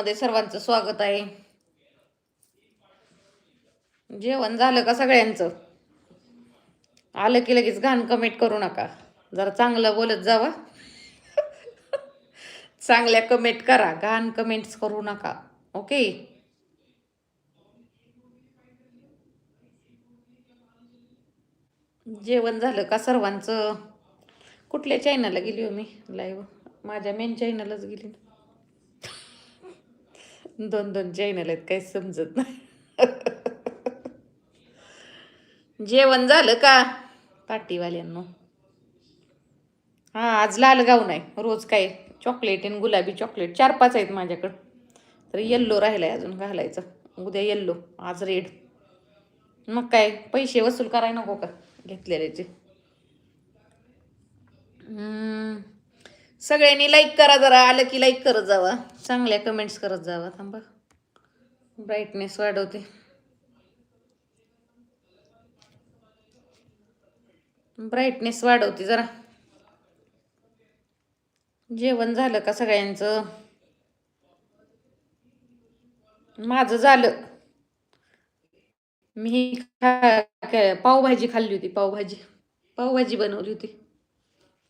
मध्ये सर्वांचं स्वागत आहे. जेवण झालं का सगळ्यांचं? आलं की लगेच घाण कमेंट करू नका. जरा चांगलं बोलत जावा. चांगल्या कमेंट करा. घाण कमेंट्स करू नका. ओके जेवण झालं का सर्वांचं? कुठल्या चॅनलला गेली हो मी? लाईव्ह माझ्या मेन चॅनलच गेली ना. दोन दोन चॅनल आहेत काही समजत नाही. जेवण झालं का? पाटीवाल्यांनो. हा आज लाल गाव नाही रोज काय? चॉकलेट आणि गुलाबी चॉकलेट चार पाच आहेत माझ्याकडं. तर येल्लो राहिलाय अजून घालायचं. उद्या येल्लो आज रेड मग काय? पैसे वसूल करायला नको का? घेतलेल्याचे हम्म. सगळ्यांनी लाईक करा जरा आलं की लाईक करत जावा. चांगल्या कमेंट्स करत जावा थांबा. ब्राईटनेस वाढवते. ब्राईटनेस वाढवते जरा. जेवण झालं का सगळ्यांचं? माझं झालं. मी खा काय पावभाजी खाल्ली होती पावभाजी. पावभाजी बनवली होती.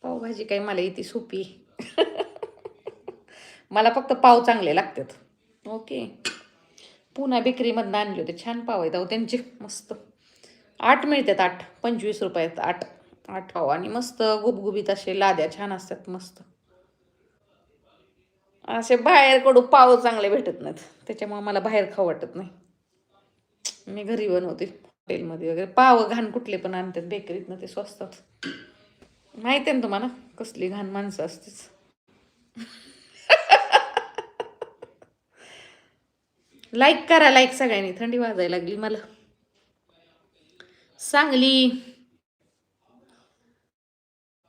पावभाजी काय मला येते सोपी मला फक्त पाव चांगले लागतात. ओके. पुन्हा बेकरीमधनं आणले होते. छान पाव आहेत अहो त्यांचे. मस्त. आठ मिळतात आठ. पंचवीस रुपयात आठ. आठ पाव. आणि मस्त गुबगुबीत असे लाद्या छान असतात. मस्त. असे बाहेरकडून पाव चांगले भेटत नाहीत. त्याच्यामुळे मला बाहेर खाऊ वाटत नाही. मी घरी बनवते हॉटेलमध्ये वगैरे. पाव घाण कुठले पण आणतात. बेकरीतनं ते स्वस्तात. माहिती आहे ना तुम्हाला? कसली घाण माणसं असतेच. लाईक करा लाईक सगळ्यांनी. थंडी वाजायला लागली मला. सांगली.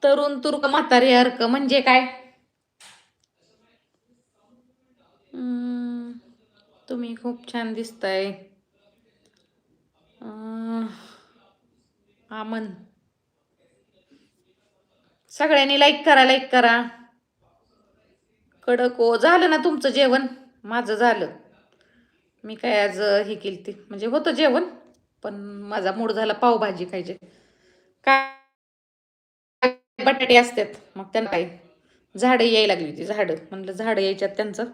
तरुण तुर्क म्हातारे अर्क म्हणजे काय? तुम्ही खूप छान दिसताय. आमन. सगळ्यांनी लाईक करा लाईक करा. कडक ओ झालं ना तुमचं जेवण? माझं झालं. मी काय आज हे केली ती म्हणजे होतं जेवण पण माझा मूड झाला पावभाजी पाहिजे काय बटाटे असतात मग त्यांना काय? झाडं यायला लागली होती झाडं. म्हणलं झाडं यायच्यात त्यांचं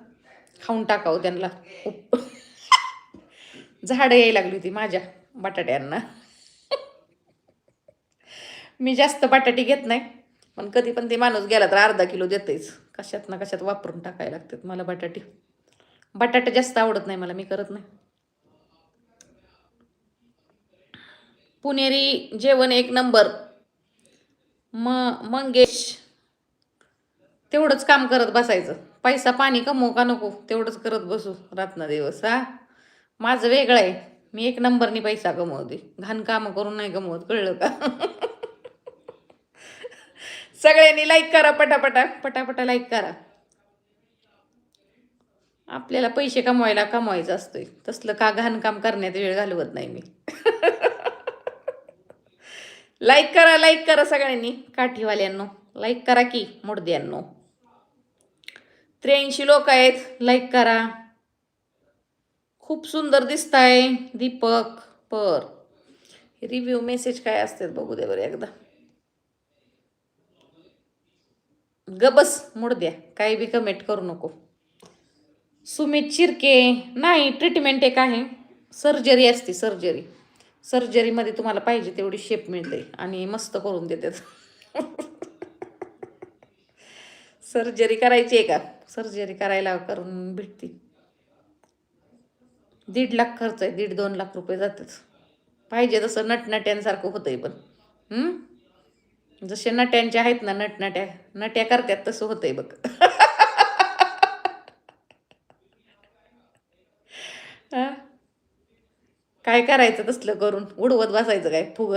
खाऊन टाकावं त्यांना. उप झाडं यायला लागली होती माझ्या बटाट्यांना. मी जास्त बटाटे घेत नाही. पण कधी पण ते माणूस गेला तर अर्धा किलो देतेच कशात ना कशात वापरून टाकायला लागतात मला बटाटे. बटाटे जास्त आवडत नाही मला मी करत नाही. पुणेरी जेवण एक नंबर. म मंगेश तेवढंच काम करत बसायचं. पैसा पाणी कमवू का नको तेवढंच करत बसू. रात्र दिवस हा. माझं वेगळं आहे. मी एक नंबरनी पैसा कमवते. घाण कामं करून नाही कमवत कळलं का? सगळ्यांनी लाईक करा पटापटा. पटापटा लाईक करा. आपल्याला पैसे कमवायला कमवायचं असतोय. तसलं का घाणकाम करण्यात वेळ घालवत नाही मी. लाईक करा लाईक करा सगळ्यांनी. काठीवाल्यांनो लाईक करा की मुडद्यांनो त्र्याऐंशी लोक आहेत लाईक करा. खूप सुंदर दिसताय दीपक. पर. रिव्ह्यू मेसेज काय असतात बघू दे बरं एकदा. गबस मुडद्या काही बी कमेंट करू नको. सुमित शिर्के नाही ट्रीटमेंट एक आहे. सर्जरी असते सर्जरी सर्जरीमध्ये तुम्हाला पाहिजे तेवढी शेप मिळते आणि मस्त करून देतात. सर्जरी करायची आहे का? सर्जरी करायला करून भेटते. दीड लाख खर्च आहे दीड दोन लाख रुपये जातात. पाहिजे तसं नटनट्यांसारखं होतंय पण. हम्म? जसे नट्यांचे आहेत ना नटनट्या नट्या करतात तसं होतंय बघ. काय करायचं तसलं करून? उडवत बसायचं काय? फुग.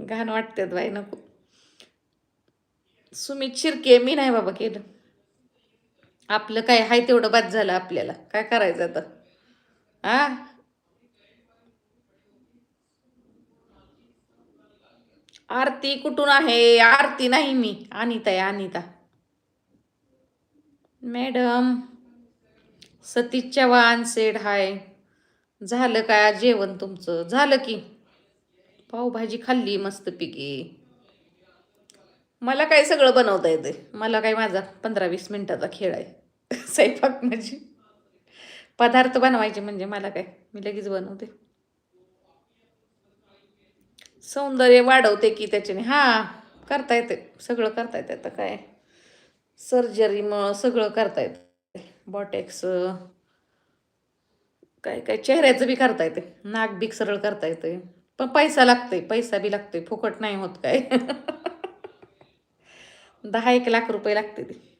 घाण वाटतात बाई नको. सुमित शिर्के मी नाही बाबा केलं. आपलं काय हाय तेवढं बाद झालं आपल्याला. काय करायचं आता? हा? आरती कुठून आहे? आरती नाही मी. अनिता आहे Anita. Madam Satish Chavan said hi. झालं काय जेवण तुमचं? झालं की. पावभाजी खाल्ली मस्तपैकी. मला काय सगळं बनवता येते मला काय माझा पंधरा वीस मिनटाचा खेळ आहे. स्वयंपाक म्हणजे. पदार्थ बनवायचे म्हणजे मला काय? मी लगेच बनवते. सौंदर्य वाढवते की त्याच्याने. हा करता येते. सगळं करता येते. आता काय? सर्जरीमुळं सगळं करता येते. बॉटेक्स काय काय चेहऱ्याचं बी करता येते. नाक बीक सरळ करता येते. पण पैसा लागतोय. पैसा बी लागतोय. फुकट नाही होत काय? दहा एक लाख रुपये लागते ते.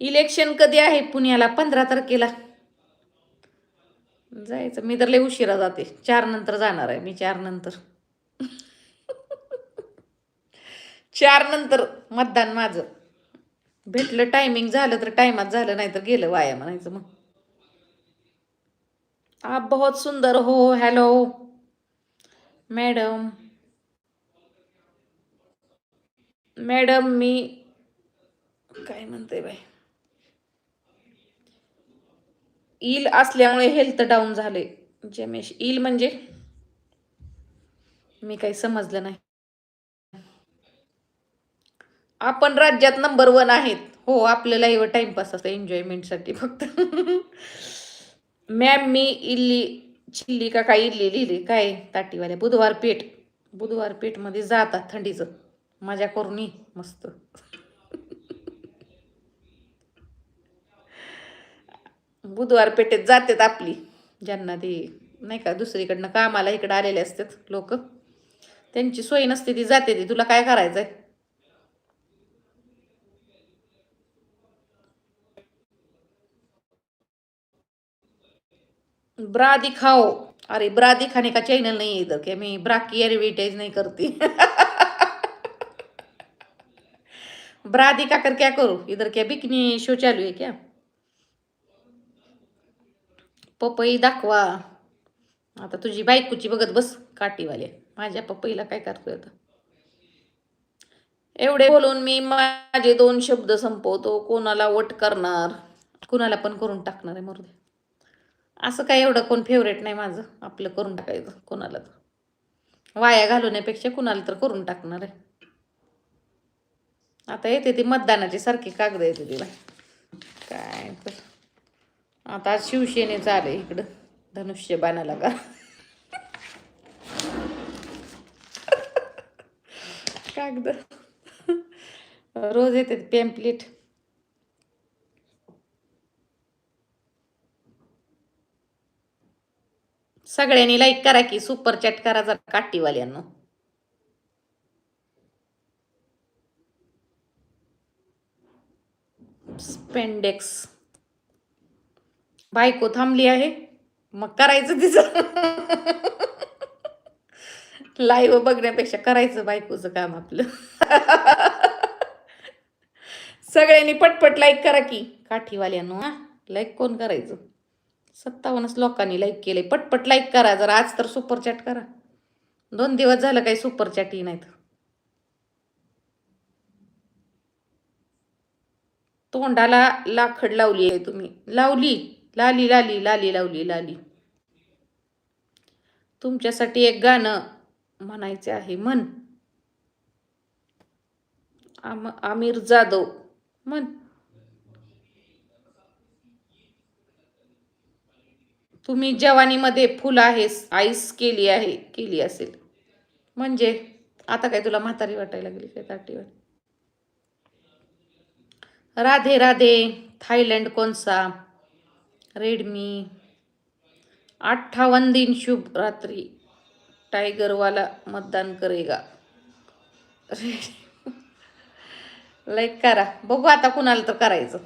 इलेक्शन कधी आहे पुण्याला? पंधरा तारखेला. जायचं. मी तर लय उशिरा जाते. चार नंतर जाणार आहे मी चार नंतर. चार नंतर मतदान माझं. भेटलं टायमिंग झालं तर टायमात झालं नाही तर गेलं वाया म्हणायचं मग. आप बहुत सुंदर हो हॅलो मॅडम मॅडम मी काय म्हणते बाई? इल असल्यामुळे हेल्थ डाऊन झाले. जमेश इल म्हणजे? मी काही समजलं नाही. आपण राज्यात नंबर वन आहेत. हो आपल्याला एवढं टाइमपास असतं एन्जॉयमेंटसाठी फक्त. मॅम मी इल्ली चिल्ली का काय इल्ली लिहिली. काय? ताटीवाल्या. बुधवार पेठ. बुधवार पेठमध्ये जातात थंडीचं. मजा करून मस्त. बुधवार पेठेत जातात आपली. ज्यांना ते नाही का दुसरीकडनं कामाला इकडं आलेले असतात लोक. त्यांची सोय नसते ती जाते ती. तुला काय करायचं आहे ब्रा दिखाओ अरे ब्रा दिखाने का चैनल नाही आहे इधर की मी ब्रा की एडवर्टाइज करते. करती ब्रा दिखा कर क्या करू? इधर क्या बिकनी शो चालू आहे क्या? पपई दाखवा. आता तुझी बायकोची बघत बस काटीवाले माझ्या पपईला काय करतोय आता? एवढे बोलून मी माझे दोन शब्द संपवतो. कोणाला वट करणार कुणाला पण करून टाकणार आहे मरुदे. असं काय एवढं कोण फेवरेट नाही माझं. आपलं करून टाकायचं कोणाला तर. वाया घालवण्यापेक्षा कुणाला तर करून टाकणार आहे. आता येते ती मतदानाची सारखी कागद येते तिला. काय तर. आता आज शिवसेनेचं आलं इकडं. धनुष्य बाणाला का? कागद. रोज येते पॅम्पलेट सगळ्यांनी लाईक करा की सुपर चॅट करा जरा काटीवाल्यांना स्पेंडेक्स बायको थांबली आहे. मग करायचं तिचं. लाईव्ह बघण्यापेक्षा करायचं बायकोचं काम आपलं. सगळ्यांनी पटपट लाईक करा की. काठीवाल्यांनो हा लाईक कोण करायचं? सत्तावन्नच लोकांनी लाईक केले. पटपट लाईक करा. जरा आज तर सुपर चॅट करा. दोन दिवस झालं काही सुपर चॅटही नाहीत. तोंडाला लाखड लावली आहे तुम्ही. लावली. लाली लाली लाली लावली लाली. तुमच्यासाठी एक गाणं म्हणायचे आहे मन आम आमिर जाधव मन तुम्ही जवानीमध्ये फुल आहेस आईस केली आहे केली असेल. म्हणजे आता काय तुला म्हातारी वाटायला लागली काय ताटीवर? राधे राधे थायलंड कोणसा? रेडमी. अठ्ठावन्न दिन शुभ रात्री. टायगरवाला मतदान करेगा. लाईक करा. बघू आता कुणाला तर करायचं.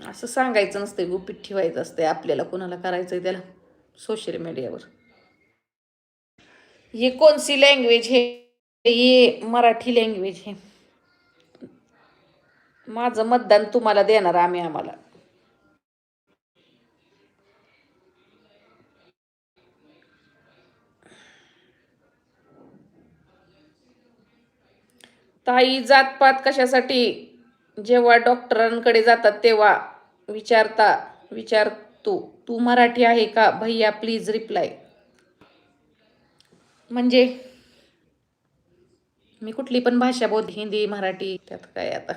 असं सांगायचं नसतं गुपित ठेवायचं असतंय. आपल्याला कुणाला करायचंय त्याला? सोशल मीडियावर ये कौन सी लँग्वेज है? ये मराठी लँग्वेज हे. माझं मतदान तुम्हाला देणार आम्ही आम्हाला. ताई जातपात कशासाठी जेव्हा डॉक्टरांकडे जातात तेव्हा विचारता विचारतो तू. मराठी आहे का? भैया प्लीज रिप्लाय म्हणजे मी कुठली पण भाषा बोलते हिंदी मराठी त्यात काय आता?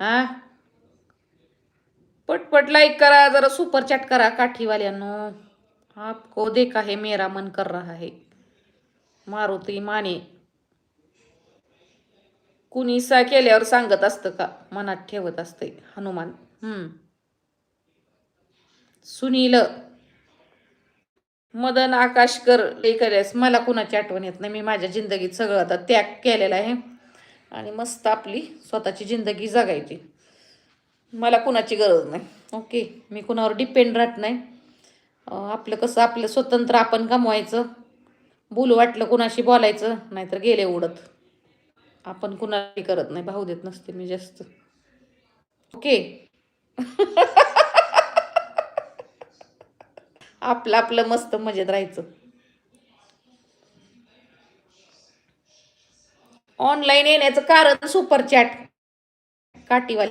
हा? पटपट लाईक करा जरा सुपर चॅट करा काठीवाल्यांनो. आपको देखा है मेरा मन कर रहा है. मारुती माने. कुणी सा केल्यावर सांगत असतं का? मनात ठेवत असते हनुमान. हम्म. सुनील. मदन आकाशकर लेकरेस मला कुणाची आठवण येत नाही. मी माझ्या जिंदगीत सगळं आता त्याग केलेला आहे. आणि मस्त आपली स्वतःची जिंदगी जगायची. मला कुणाची गरज नाही. ओके. मी कुणावर डिपेंड राहत नाही. आपलं कसं आपलं स्वतंत्र आपण कमवायचं. बोलू वाटलं कुणाशी बोलायचं नाहीतर गेले उडत. आपण कुणालाही करत नाही. भाऊ देत नसते मी जास्त. ओके. आपलं आपलं मस्त मजेत राहायचं. ऑनलाईन येण्याचं कारण सुपर चॅट काटीवाली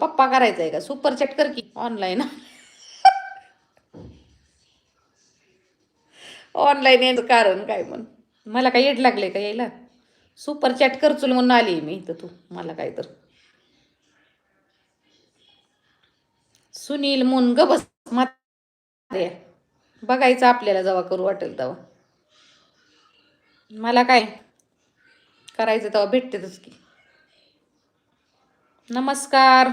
पप्पा करायचा आहे का? सुपर चॅट कर की. ऑनलाईन ऑनलाईन यायचं कारण काय म्हण? मला काय येड लागले का यायला? सुपर चॅट करचुल म्हणून आली मी इथं तू मला काय तर. सुनील मुन ग बस म्हाताऱ्या. बघायचं आपल्याला जेव्हा करू वाटेल तेव्हा. मला काय करायचं तेव्हा भेटतेच की. नमस्कार.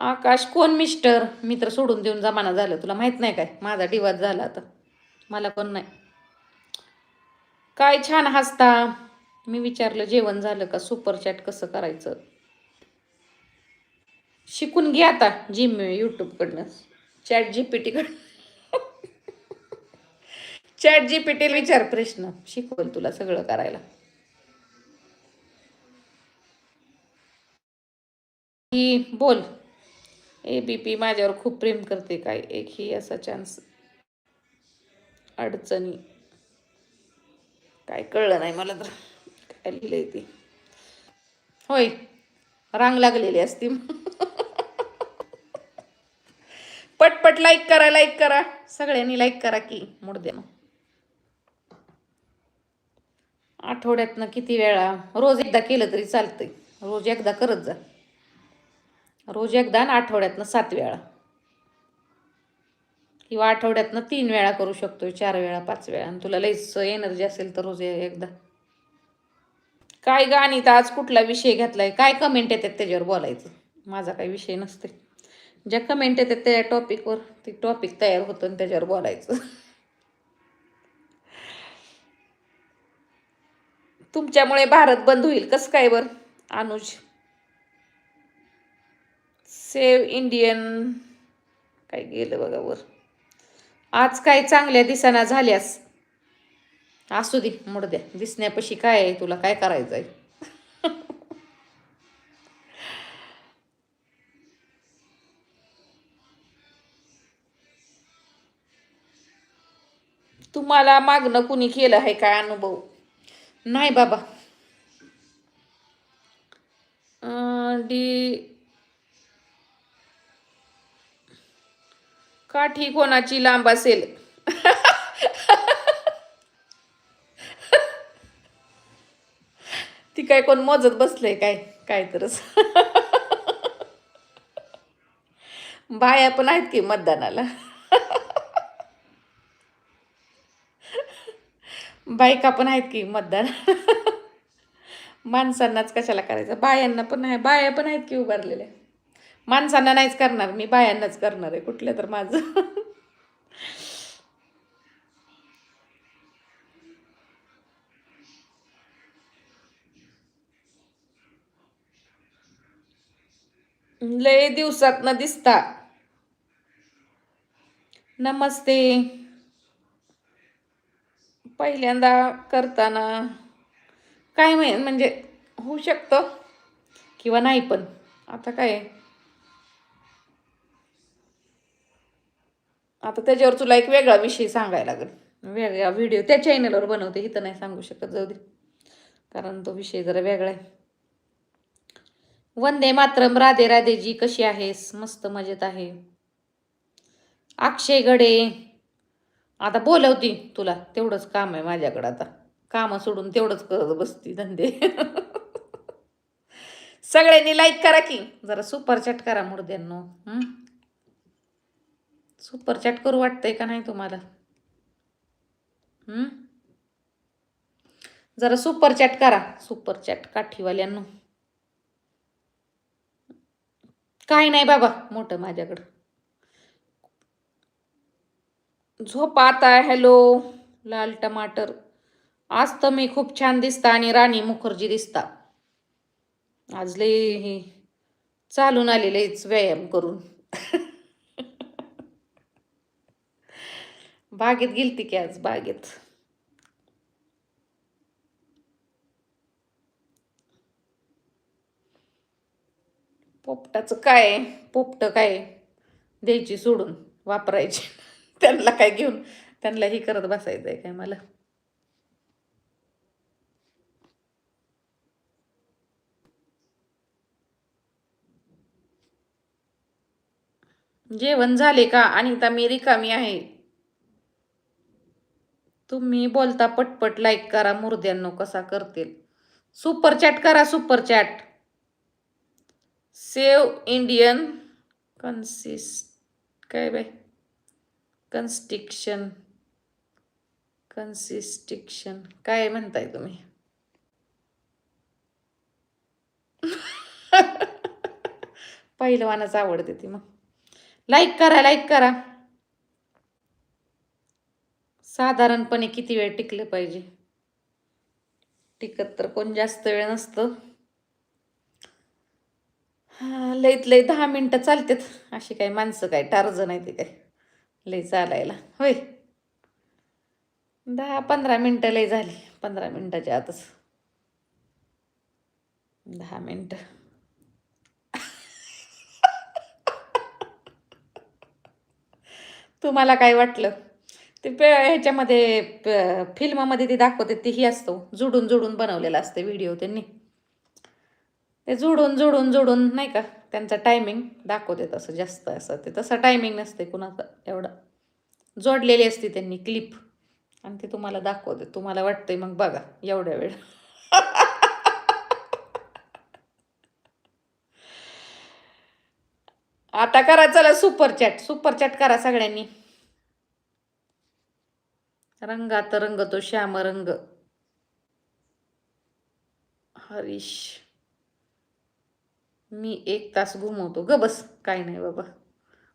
आकाश कोण मिस्टर मी तर सोडून देऊन जमाना झालं. तुला माहीत नाही काय? माझा डिवाज झाला आता. मला पण नाही. काय छान हसता. मी विचारलं जेवण झालं का? सुपर चॅट कसं करायचं? शिकून घे आता जिम यूट्यूबकडनं चॅट जी पी टीकडनं चॅट जी पी टीला विचार प्रश्न. शिकवल तुला सगळं करायला. ही बोल. ए बी पी माझ्यावर खूप प्रेम करते काय? एक ही असा चान्स अडचणी. काय कळलं नाही मला तर. काय लिहिलंय ते? होय. रांग लागलेली असती. पटपट लाईक करा लाईक करा. सगळ्यांनी लाईक करा की मुडद्या मग. आठवड्यातनं किती वेळा? रोज एकदा केलं तरी चालतंय. रोज एकदा करत जा. रोज एकदा आणि आठवड्यातनं सात वेळा. किंवा आठवड्यातनं तीन वेळा करू शकतो चार वेळा पाच वेळा. आणि तुला लईच एनर्जी असेल तर रोज एकदा. काय गाणी तर आज कुठला विषय घेतलाय? काय कमेंट येतात त्याच्यावर बोलायचं? माझा काही विषय नसते ज्या कमेंट येतात त्या टॉपिकवर ते टॉपिक तयार होतं आणि त्याच्यावर बोलायचं. तुमच्यामुळे भारत बंद होईल कसं काय बर अनुज? सेव इंडियन काय गेलं बघा वर. आज काय चांगल्या दिसाना झाल्यास? असू दे मोड द्या. दिसण्यापाशी काय आहे तुला काय करायचं आहे तुम्हाला मागणं कुणी केलं आहे काय अनुभव? नाही बाबा. डी काठी कोणाची लांब असेल? ती काय कोण मोजत बसलंय काय? काय तरच बाया पण आहेत की मतदानाला. बायका पण आहेत की मतदान. माणसांनाच कशाला करायचं? बायांना पण आहे बाया पण आहेत की उभारलेल्या? माणसांना नाहीच करणार मी बायांनाच करणार आहे कुठलं तर माझं. लय दिवसात न दिसता. नमस्ते. पहिल्यांदा करताना काय म्हणजे होऊ शकतं किंवा नाही पण. आता काय? आता त्याच्यावर तुला एक वेगळा विषय सांगायला लागेल. वेगळा व्हिडिओ त्या चॅनलवर बनवते इथं नाही सांगू शकत जाऊ दे. कारण तो विषय जरा वेगळा आहे. वंदे मातरम राधे राधेजी कशी आहेस? मस्त मजेत आहे. अक्षय गडे. आता बोलवती तुला तेवढंच काम आहे माझ्याकडं आता. कामं सोडून तेवढंच करत बसती धंदे. सगळ्यांनी लाईक करा की. जरा सुपर चॅट करा मुर्द्यांनो. सुपर चॅट करू वाटतंय का नाही तुम्हाला? जरा सुपर चॅट करा सुपर चॅट काठीवाल्यांनो. काय नाही बाबा मोठं माझ्याकडं. झोपा आता हॅलो लाल टमाटर. आज तर मी खूप छान दिसता आणि राणी मुखर्जी दिसता. आज लय चालून आलेलेच व्यायाम करून. बागेत गेलती की आज बागेत. पोपटाचं काय पोपट काय द्यायची सोडून वापरायची. त्यांना काय घेऊन त्यांना हे करत बसायचं आहे काय मला? जेवण झाले का? अनिता मी रिकामी आहे. तुम्ही बोलता पटपट लाईक करा मुर्द्यांनो कसा करतील. सुपर चॅट करा super chat save Indian consist काय बाय कन्स्टिक्शन कन्सिस्टिक्शन काय म्हणताय तुम्ही? पहिलवानच आवडते ती मग. लाईक करा लाईक करा. साधारणपणे किती वेळ टिकलं पाहिजे? टिकत तर कोण जास्त वेळ नसतं. लईत लई दहा मिनटं चालतात. अशी काही माणसं काय टार्ज नाही ते काय. लई चालायला. होय. दहा पंधरा मिनटं लई झाली. पंधरा मिनटाच्या आतच. दहा मिनटं. तुम्हाला काय वाटलं? ते पे ह्याच्यामध्ये प- फिल्मामध्ये ते दाखवते तेही असतो. जुडून जुडून बनवलेला असते व्हिडिओ त्यांनी. ते जुडून जुडून जुडून नाही का त्यांचा टायमिंग दाखवते तसं जास्त असं. ते तसं टायमिंग नसते कुणाचं एवढं. जोडलेली असते त्यांनी क्लिप आणि ते तुम्हाला दाखवते. तुम्हाला वाटतंय मग बघा एवढ्या वेळ. आता करा चला सुपर चॅट सुपर चॅट करा सगळ्यांनी. रंगात रंग तो श्याम रंग. हरीश मी एक तास घुमवतो. ग बस काय नाही बाबा.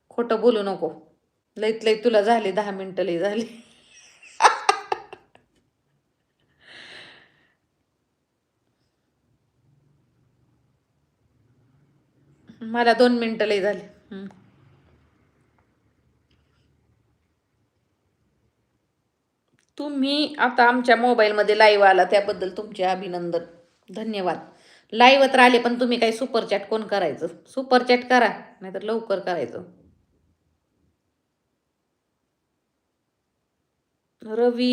खोटं बोलू नको. लईत लई तुला झाले दहा मिनटं लई झाली. मला दोन मिनटं लई झाली. तुम्ही आता आमच्या मोबाईलमध्ये लाईव्ह आला त्याबद्दल तुमचे अभिनंदन. धन्यवाद. लाईव्ह तर आले पण तुम्ही काही सुपरचॅट कोण करायचं? सुपरचॅट करा नाहीतर लवकर करायचं. रवी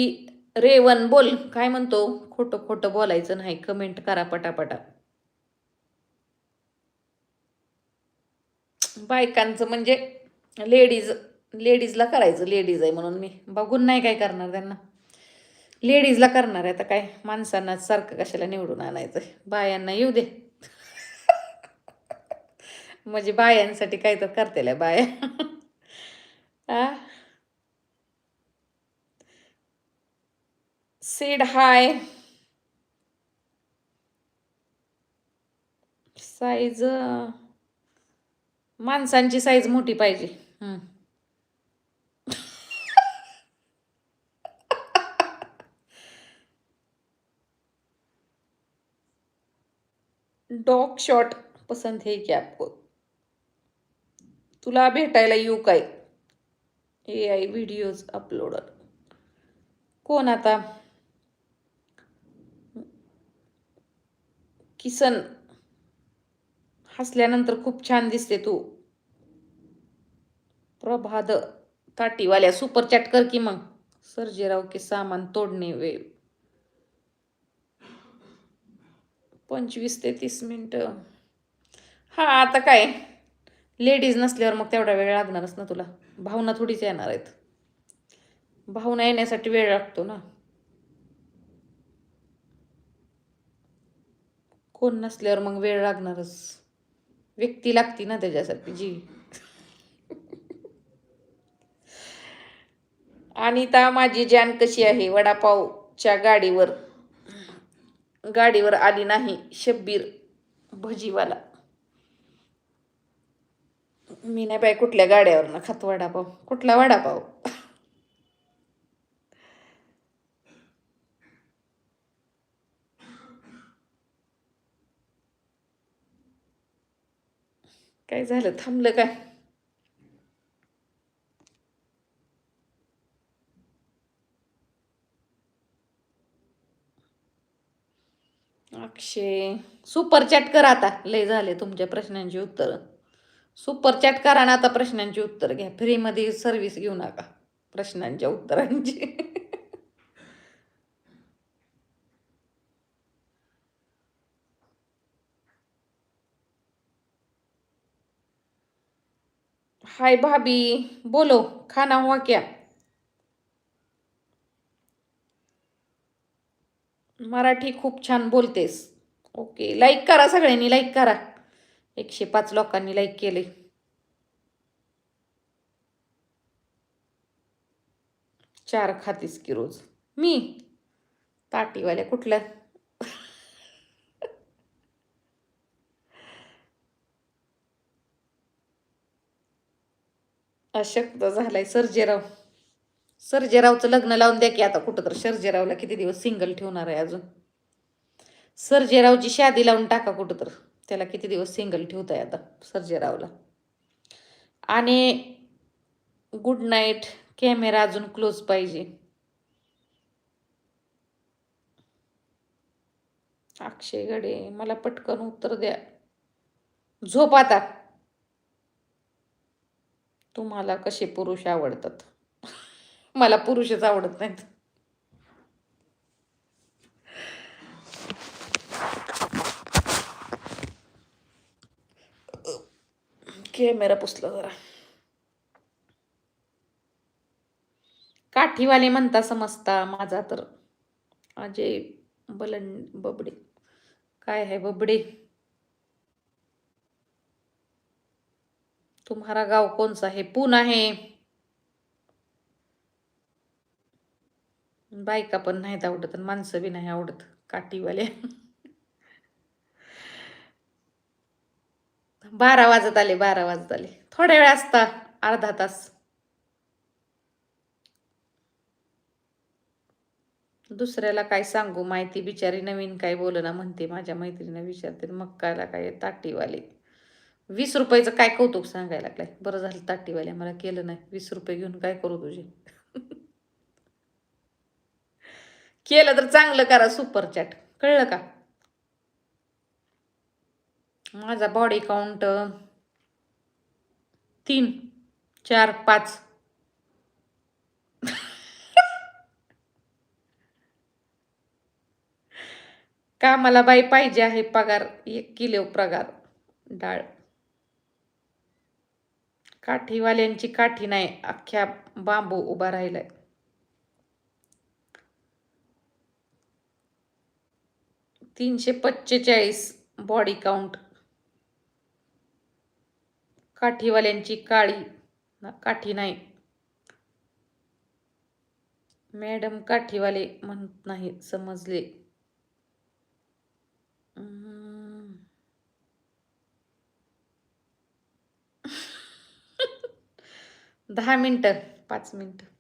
रेवन बोल काय म्हणतो? खोटं खोटं बोलायचं नाही कमेंट करा पटापटा. बायकांचं म्हणजे लेडीज लेडीजला करायचं लेडीज आहे म्हणून मी. बघून नाही काय करणार त्यांना. लेडीजला करणार आहे आता काय? माणसांना सारखं कशाला निवडून आणायचं? बायांना येऊ दे. म्हणजे बायांसाठी काय तर करतेल्या बाया. आ? Said hi. साईज माणसांची साईज मोठी पाहिजे. डॉग शॉट पसंत है क्या आपको. तुला भेटायला येऊ काय? ए आय व्हिडिओज अपलोडर कोण आता? किसन. हसल्यानंतर खूप छान दिसते तू. प्रभाद ताटीवाल्या सुपर चॅट कर की मग. सर्जेराव के सामान तोडणे वे पंचवीस ते तीस मिनटं. हा आता काय? लेडीज नसल्यावर मग तेवढा वेळ लागणारच ना तुला. भावना थोडीच येणार आहेत. भावना येण्यासाठी वेळ लागतो ना. कोण नसल्यावर मग वेळ लागणारच. व्यक्ती लागती ना त्याच्यासाठी जी. आणि ता माझी जान कशी आहे? वडापावच्या गाडीवर. गाडीवर आली नाही शब्बीर भजीवाला. मी नाही बाई कुठल्या गाड्यावर ना खात वडापाव. कुठला वडापाव? काय झालं? थांबलं काय? अक्षय सुपर चॅट करा आता. लय झाले तुमच्या प्रश्नांची उत्तर. सुपरचॅट करा ना आता प्रश्नांची उत्तर घ्या. फ्रीमध्ये सर्व्हिस घेऊ नका. प्रश्नांच्या उत्तरांची. हाय भाभी. बोलो खाना हुआ क्या? मराठी खूप छान बोलतेस. ओके लाईक करा सगळ्यांनी लाईक करा. एकशे पाच लोकांनी लाईक केले. चार खातीस की रोज. मी? ताटीवाल्या कुठल्या? अशक्त झालाय सर्जेराव. सर्जेरावचं लग्न लावून द्या की आता कुठं तर सर्जेरावला किती दिवस सिंगल ठेवणार आहे अजून? सर्जेरावची शादी लावून टाका कुठं तर त्याला किती दिवस सिंगल ठेवताय आता सर्जेरावला. आणि गुड नाईट कॅमेरा अजून क्लोज पाहिजे. अक्षय गडे मला पटकन उत्तर द्या. झोप आता. तुम्हाला कसे पुरुष आवडतात? मला पुरुषच आवडत नाहीत. कॅमेरा पुसला जरा. काठीवाले म्हणता समजता माझा तर. अजय बलन बबडे. काय आहे बबडे? तुम्हारा गाव कोणसा आहे पुणे आहे. बायका पण नाहीत आवडत आणि माणसं बी नाही आवडत काठीवाले. बारा वाजत आले बारा वाजत आले. थोड्या वेळ असता अर्धा तास. दुसऱ्याला काय सांगू माहिती बिचारी नवीन काय बोलना म्हणते माझ्या मैत्रिणीला विचारते मग कायला काय ताटीवाले. वीस रुपयाचं काय कौतुक सांगायला लागलाय? बरं झालं ताटीवाल्या मला केलं नाही. वीस रुपये घेऊन काय करू तुझे? केलं तर चांगलं करा सुपर चॅट कळलं का? माझा बॉडी काउंट तीन चार पाच. कामाला बाई पाहिजे आहे पगार एक किलो पगार डाळ. काठीवाल्यांची काठी नाही अख्ख्या बांबू उभा राहिलाय. तीनशे पंचेचाळीस बॉडी काउंट काठीवाल्यांची काळी. ना काठी नाही. मॅडम काठीवाले म्हणत नाही समजले. दहा मिनटं पाच मिनटं.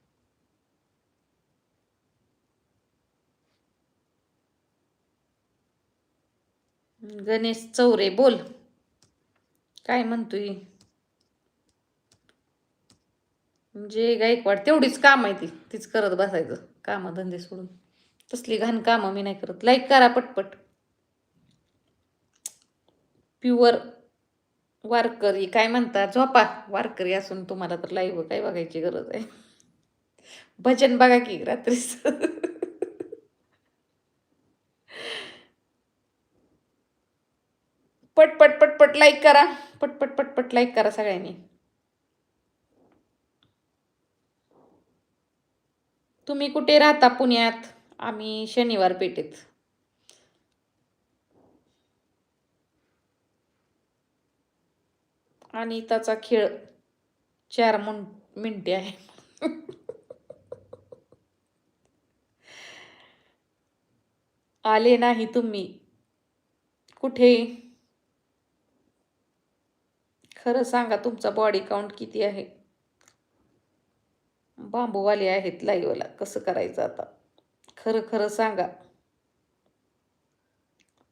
गणेश चौरे बोल. काय म्हणतोय? म्हणजे गायकवाड तेवढीच काम आहे ती. तीच करत बसायचं कामं धंदे सोडून. तसली घाण कामं मी नाही करत. लाईक करा पटपट. प्युअर वारकरी काय म्हणता? झोपा. वारकरी असून तुम्हाला तर लाईव्ह काय बघायची गरज आहे? भजन बघा की रात्री पटपट पटपट लाईक करा. पटपट पटपट लाईक करा सगळ्यांनी. तुम्ही कुठे राहता पुण्यात? आम्ही शनिवार पेठेत. आणि त्याचा खेळ चार मुन मिनटे आहे. आले नाही तुम्ही. कुठे? खरं सांगा तुमचा बॉडी काउंट किती आहे? बांबूवाले आहेत लाईवला कसं करायचं आता? खरं खरं सांगा.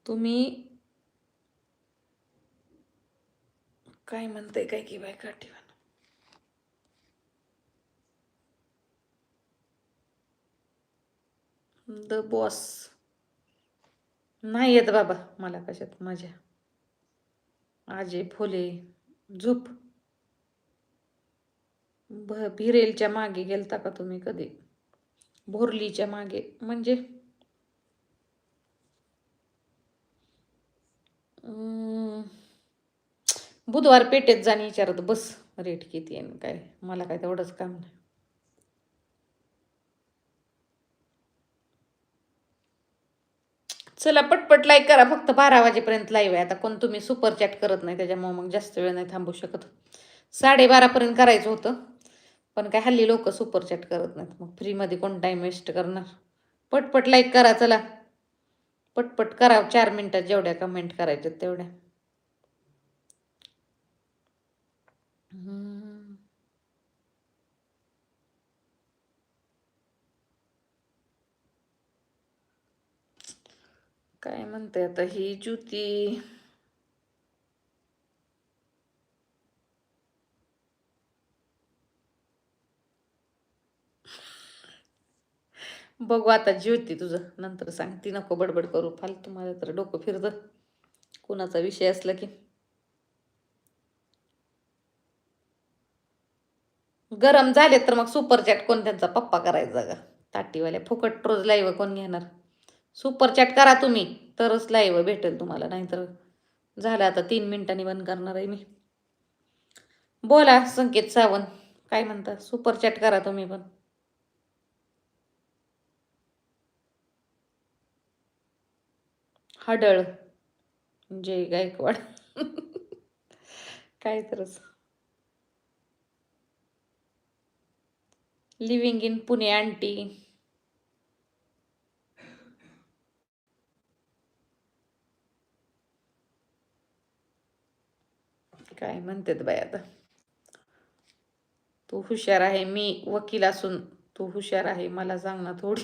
तुम्ही काय म्हणताय काय की बाय ठेवा द बॉस नाही येत बाबा मला कशात मजा. आजे फुले झोप. भ भिरेलच्या मागे गेलता का तुम्ही कधी? भोरलीच्या मागे. म्हणजे? बुधवार पेठेत जाणे विचारत बस रेट किती आहे आणि काय? मला काय तेवढंच काम नाही. चला पटपट लाईक करा. फक्त बारा वाजेपर्यंत लाईव्ह आहे. आता कोण तुम्ही सुपर चॅट करत नाही त्याच्यामुळे मग जास्त वेळ नाही थांबू शकत. साडेबारापर्यंत करायचं होतं पण काय हल्ली लोक सुपर चॅट करत नाहीत. मग फ्रीमध्ये कोण टाईम वेस्ट करणार? पटपट लाईक करा चला. पटपट करा चार मिनटात जेवढ्या कमेंट करायच्यात तेवढ्या. काय म्हणते आता ही ज्युती? बघू आता ज्योती तुझं. नंतर सांग. ती नको बडबड करू. फालतू मला तर डोकं फिरतं. कुणाचा विषय असला की. गरम झाले तर मग सुपर चॅट कोण त्यांचा पप्पा करायचा का ताटीवाल्या फुकट रोज लाईव्ह कोण घेणार? सुपर चॅट करा तुम्ही. तरच लाईव्ह भेटेल तुम्हाला. नाहीतर झालं आता तीन मिनिटांनी बंद करणार आहे मी. बोला संकेत सावंत. काय म्हणता? सुपर चॅट करा तुम्ही पण. हडळ. जय गायकवाड. काय तरच. लिव्हिंग इन पुणे आंटी काय म्हणतात बाई आता. तू हुशार आहे मी वकील असून तू हुशार आहे मला सांग ना थोडी.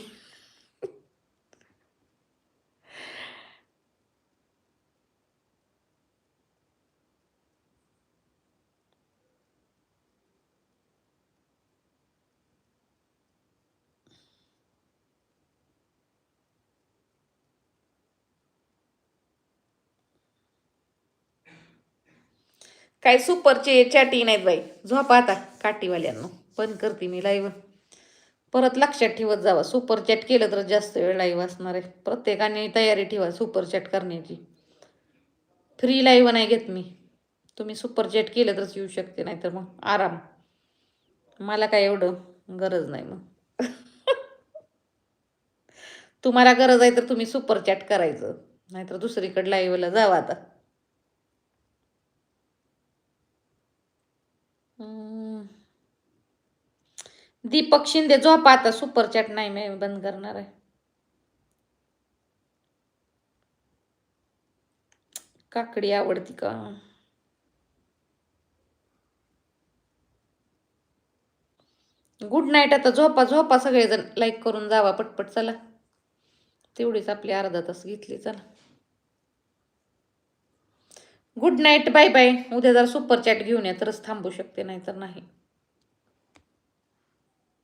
काय सुपरचे चॅटी नाहीत बाई. झोपा आता काठीवाल्यांना. पण करते मी लाईव्ह परत लक्षात ठेवत जावा सुपर चॅट केलं तर जास्त वेळ लाईव्ह असणार आहे. प्रत्येकाने तयारी ठेवा सुपर चॅट करण्याची. फ्री लाईव्ह नाही घेत मी. तुम्ही सुपर चॅट केलं तरच येऊ शकते नाहीतर मग आराम. मला काय एवढं गरज नाही मग. तुम्हाला गरज आहे तर तुम्ही सुपर चॅट करायचं. नाहीतर दुसरीकडे लाईव्हला जावा आता हम्म. दीपक शिंदे झोपा आता सुपर चॅट नाही मी बंद करणार आहे. काकडी आवडती का? गुड नाईट आता झोपा झोपा सगळेजण लाईक करून जावा पटपट चला. तेवढीच आपली अर्धा तास घेतली चला. गुड नाईट बाय बाय उद्या जर सुपर चॅट घेऊन या तरच थांबू शकते नाही तर नाही.